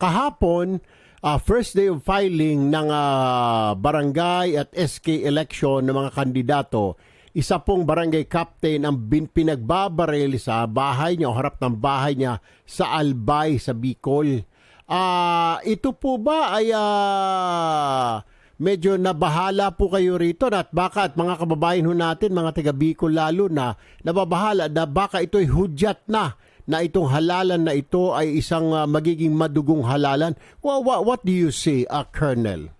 kahapon, ah, first day of filing ng ah, barangay at SK election ng mga kandidato, isa pong barangay captain ang bin, pinagbabaril sa bahay niya o harap ng bahay niya sa Albay sa Bicol. Ah, ito po ba ay ah, medyo nabahala po kayo rito at baka at mga kababayan ho natin, mga taga Bicol lalo na, nababahala na baka ito'y hudyat na na itong halalan na ito ay isang ah, magiging madugong halalan. Well, what, what do you say, uh, Colonel?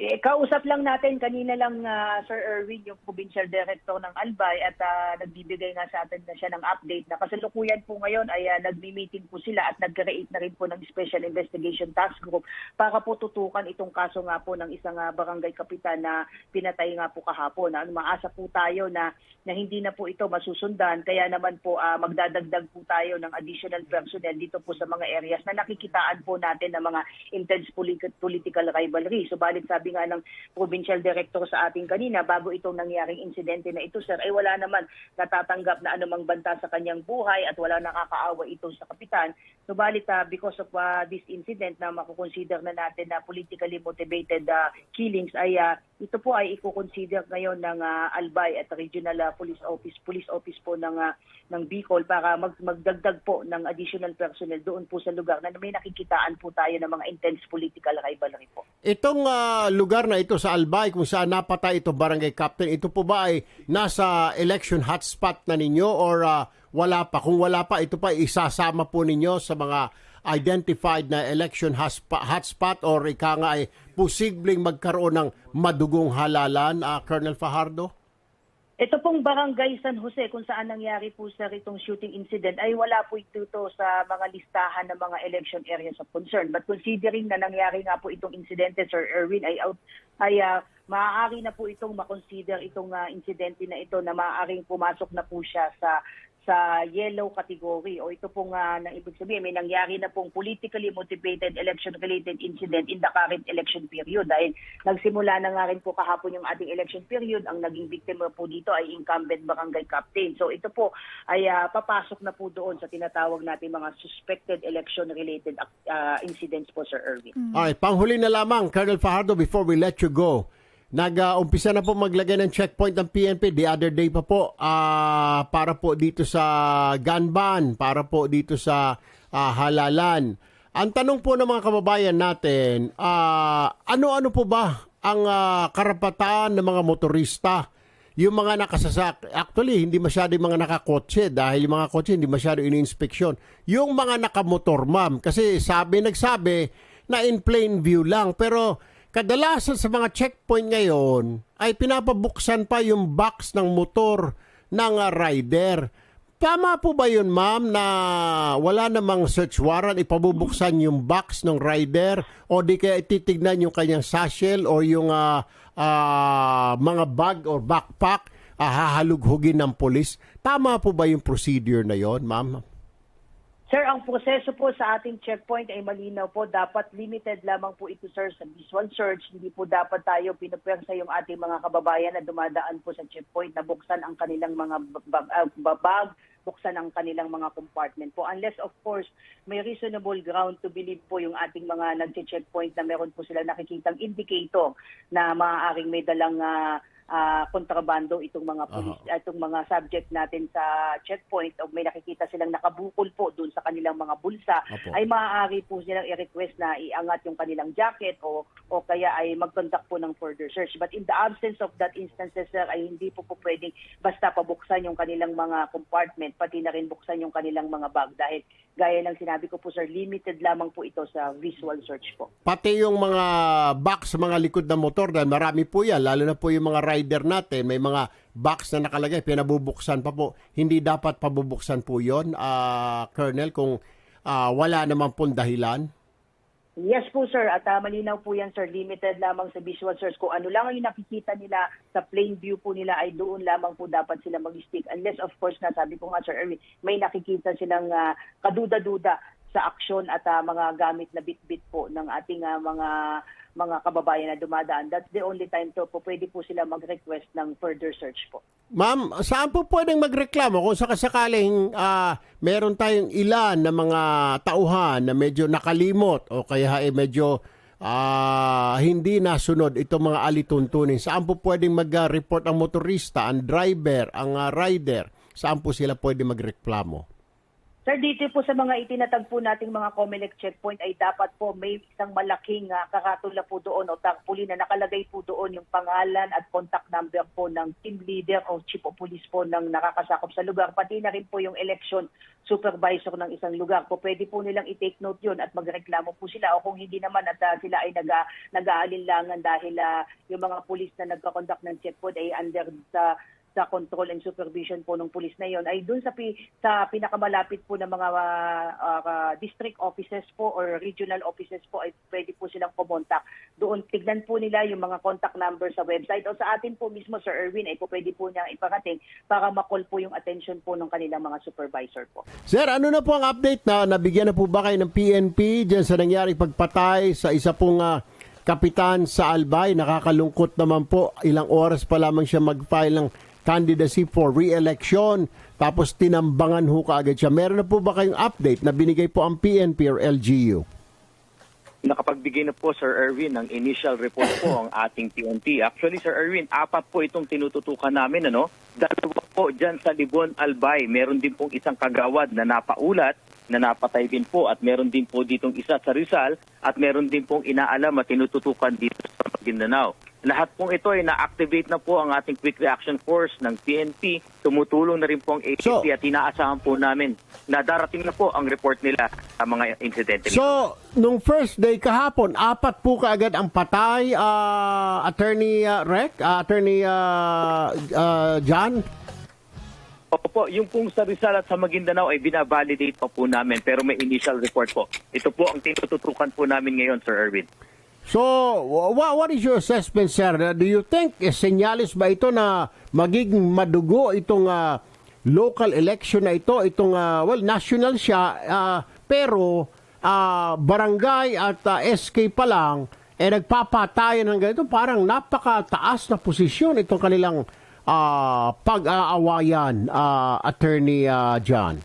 Eh, kausap lang natin kanina lang ah, Sir Erwin yung provincial director ng Albay at ah, nagbibigay nga sa atin na siya ng update na kasalukuyan po ngayon ay uh, nagmi-meeting po sila at nag-create na rin po ng Special Investigation Task Group para po tutukan itong kaso nga po ng isang ah, barangay kapitan na pinatay nga po kahapon. Ano, maasa po tayo na, na hindi na po ito masusundan kaya naman po ah, magdadagdag po tayo ng additional personnel dito po sa mga areas na nakikitaan po natin ng mga intense polit- political rivalry. Subalit sabi nga ng provincial director sa ating kanina, bago itong nangyaring insidente na ito, sir, ay wala naman natatanggap na anumang banta sa kanyang buhay at wala nakakaawa ito sa kapitan. Subalit ah, because of ah, this incident na makukonsider na natin na politically motivated ah, killings ay ah, ito po ay iko-consider ngayon ng ah, Albay at Regional ah, Police Office Police Office po ng ah, ng Bicol para mag, magdagdag po ng additional personnel doon po sa lugar na may nakikitaan po tayo ng mga intense political rivalry po. Itong ah, lugar na ito sa Albay kung saan napatay itong barangay captain, ito po ba ay nasa election hotspot na ninyo or ah, wala pa? Kung wala pa, ito pa isasama po ninyo sa mga identified na election hotspot, or ika nga ay posibleng magkaroon ng madugong halalan, ah, Colonel Fajardo? Ito pong barangay San Jose kung saan nangyari po sa itong shooting incident ay wala po ito to sa mga listahan ng mga election areas of concern. But considering na nangyari nga po itong insidente, Sir Erwin, ay, out, ay ah, maaari na po itong makonsider itong ah, insidente na ito na maaaring pumasok na po siya sa sa yellow category. O ito pong uh, nang ibig sabihin may nangyari na pong politically motivated election related incident in the current election period. Dahil nagsimula na nga rin po kahapon yung ating election period. Ang naging biktima po dito ay incumbent barangay captain. So ito po ay ah, papasok na po doon sa tinatawag natin mga suspected election related uh, incidents po Sir Erwin. Ay, panghuli na lamang, Colonel Fajardo, before we let you go. Nag-umpisa na po maglagay ng checkpoint ng PNP the other day pa po ah, para po dito sa gun ban, para po dito sa ah, halalan. Ang tanong po ng mga kababayan natin, ah, ano-ano po ba ang ah, karapatan ng mga motorista? Yung mga nakasasak, actually, hindi masyado yung mga nakakotse dahil yung mga kotse hindi masyado ini-inspeksyon. Yung mga nakamotor, ma'am, kasi sabi, nagsabi na in plain view lang. Pero kadalasan sa mga checkpoint ngayon ay pinapabuksan pa yung box ng motor ng rider. Tama po ba yun, ma'am, na wala namang search warrant, ipabubuksan yung box ng rider o di kaya ititignan yung kanyang satchel o yung ah, ah, mga bag or backpack ah, hahalughugin ng polis? Tama po ba yung procedure na yon, ma'am? Sir, ang proseso po sa ating checkpoint ay malinaw po. Dapat limited lamang po ito, sir, sa visual search. Hindi po dapat tayo pinupersa yung ating mga kababayan na dumadaan po sa checkpoint na buksan ang kanilang mga bag, ah, babag, buksan ang kanilang mga compartment po. Unless, of course, may reasonable ground to believe po yung ating mga nag-checkpoint na meron po sila nakikitang indicator na maaaring may dalang ah, ah, kontrabando itong mga pulis, itong mga subject natin sa checkpoint o may nakikita silang nakabukol po doon sa kanilang mga bulsa Opo. ay maaari po silang i-request na iangat yung kanilang jacket o o kaya ay mag-conduct po ng further search but in the absence of that instances sir ay hindi po po pwedeng basta pabuksan yung kanilang mga compartment pati na rin buksan yung kanilang mga bag dahil gaya ng sinabi ko po sir limited lamang po ito sa visual search po Pati yung mga box sa mga likod ng motor, dahil marami po yan, lalo na po yung mga rider natin, may mga box na nakalagay, pinabubuksan pa po. Hindi dapat pabubuksan po yon ah, Colonel, kung ah, wala naman pong dahilan. Yes po sir, at ah, malinaw po yan sir, limited lamang sa visual search. Kung ano lang yung nakikita nila sa plain view po nila ay doon lamang po dapat sila mag-stick. Unless of course na sabi ko nga sir Erwin, may nakikita silang ah, kaduda-duda sa aksyon at ah, mga gamit na bit-bit po ng ating ah, mga mga kababayan na dumadaan. That's the only time to po pwede po sila mag-request ng further search po. Ma'am, saan po pwedeng magreklamo kung sakasakaling ah, meron tayong ilan na mga tauhan na medyo nakalimot o kaya eh medyo ah, hindi nasunod itong mga alituntunin? Saan po pwedeng mag-report ang motorista, ang driver, ang ah, rider? Saan po sila pwedeng magreklamo? Sir, dito po sa mga itinatag po nating mga COMELEC checkpoint ay dapat po may isang malaking uh, karatula po doon o tagpuli na nakalagay po doon yung pangalan at contact number po ng team leader o chief of police po ng nakakasakop sa lugar. Pati na rin po yung election supervisor ng isang lugar. Po pwede po nilang i-take note yun at magreklamo po sila o kung hindi naman at uh, sila ay nag, nag-aalinlangan dahil uh, yung mga police na nagka-conduct ng checkpoint ay under sa sa control and supervision po ng pulis na yon ay dun sa pi, sa pinakamalapit po ng mga uh, uh, district offices po or regional offices po ay pwede po silang kumontak. Doon tignan po nila yung mga contact number sa website o sa atin po mismo Sir Erwin ay po pwede po niyang iparating para makol po yung attention po ng kanilang mga supervisor po. Sir, ano na po ang update na nabigyan na po ba kayo ng PNP dyan sa nangyari pagpatay sa isa pong ah, kapitan sa Albay? Nakakalungkot naman po. Ilang oras pa lamang siya mag-file ng candidacy for re-election. Tapos tinambangan ho kaagad siya. Meron na po ba kayong update na binigay po ang PNP or LGU? Nakapagbigay na po, Sir Erwin, ng initial report po ang ating PNP. Actually, Sir Erwin, apat po itong tinututukan namin. Ano? Dalawa po dyan sa Libon Albay. Meron din pong isang kagawad na napaulat na napatay din po at meron din po ditong isa sa Rizal at meron din pong inaalam at tinututukan dito sa Maguindanao. Lahat pong ito ay na-activate na po ang ating Quick Reaction Force ng PNP. Tumutulong na rin po ang AFP So- at inaasahan po namin na darating na po ang report nila sa mga insidente nito. So, nung first day kahapon, apat po kaagad ang patay, ah, Attorney ah, Rec, ah, Attorney ah, ah, John? Opo, yung pong sa Rizal at sa Maguindanao ay binavalidate pa po namin pero may initial report po. Ito po ang tinututukan po namin ngayon, Sir Erwin. So, wha- what is your assessment, sir? Uh, Do you think eh, senyalis ba ito na magiging madugo itong ah, local election na ito, itong, ah, well, national siya, ah, pero ah, barangay at ah, SK pa lang, eh nagpapatayan ng ganito, parang napakataas na posisyon itong kanilang ah, pag-aawayan, ah, Attorney ah, John.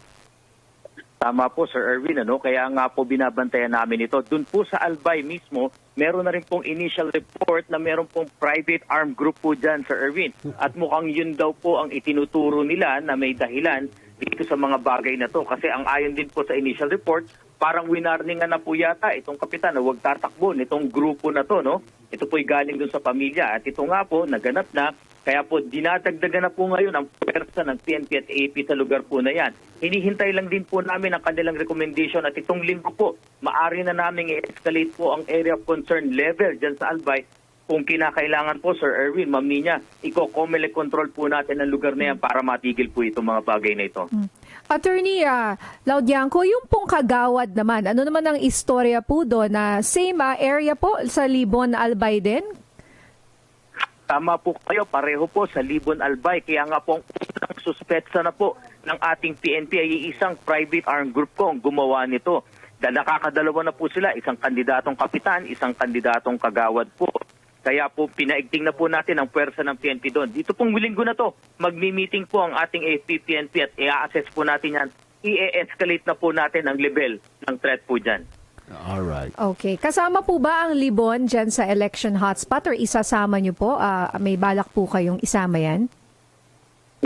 Tama po, Sir Erwin. Ano? Kaya nga po binabantayan namin ito. Doon po sa Albay mismo, meron na rin pong initial report na meron pong private armed group po dyan, Sir Erwin. At mukhang yun daw po ang itinuturo nila na may dahilan dito sa mga bagay na to. Kasi ang ayon din po sa initial report, parang winarningan na po yata itong kapitan na huwag tatakbo nitong grupo na to. No? Ito po'y galing dun sa pamilya. At ito nga po, naganap na. Kaya po, dinadagdagan na po ngayon ang pwersa ng PNP at AP sa lugar po na yan. Hinihintay lang din po namin ang kanilang recommendation at itong linggo po, maari na namin i-escalate po ang area of concern level dyan sa Albay kung kinakailangan po, Sir Erwin, Ma'am Nina, iko-comele control po natin ang lugar na yan para matigil po itong mga bagay na ito. Attorney uh, Laudianco, yung pong kagawad naman, ano naman ang istorya po doon na same ah, area po sa Libon, Albay din? Tama po kayo, pareho po sa Libon Albay. Kaya nga po ang unang suspetsa na po ng ating PNP ay isang private armed group ko ang gumawa nito. Dahil nakakadalawa na po sila, isang kandidatong kapitan, isang kandidatong kagawad po. Kaya po pinaigting na po natin ang pwersa ng PNP doon. Dito pong linggo na to, magmi-meeting po ang ating AFP PNP at i-assess po natin yan. I-escalate na po natin ang level ng threat po dyan. All right. Okay. Kasama po ba ang Libon dyan sa election hotspot or isasama nyo po? Ah, may balak po kayong isama yan?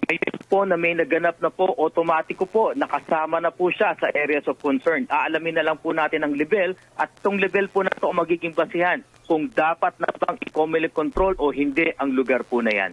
Ngayon po na may naganap na po, automatiko po, nakasama na po siya sa areas of concern. Aalamin na lang po natin ang level at itong level po na ito ang magiging basihan kung dapat na bang i-community control o hindi ang lugar po na yan.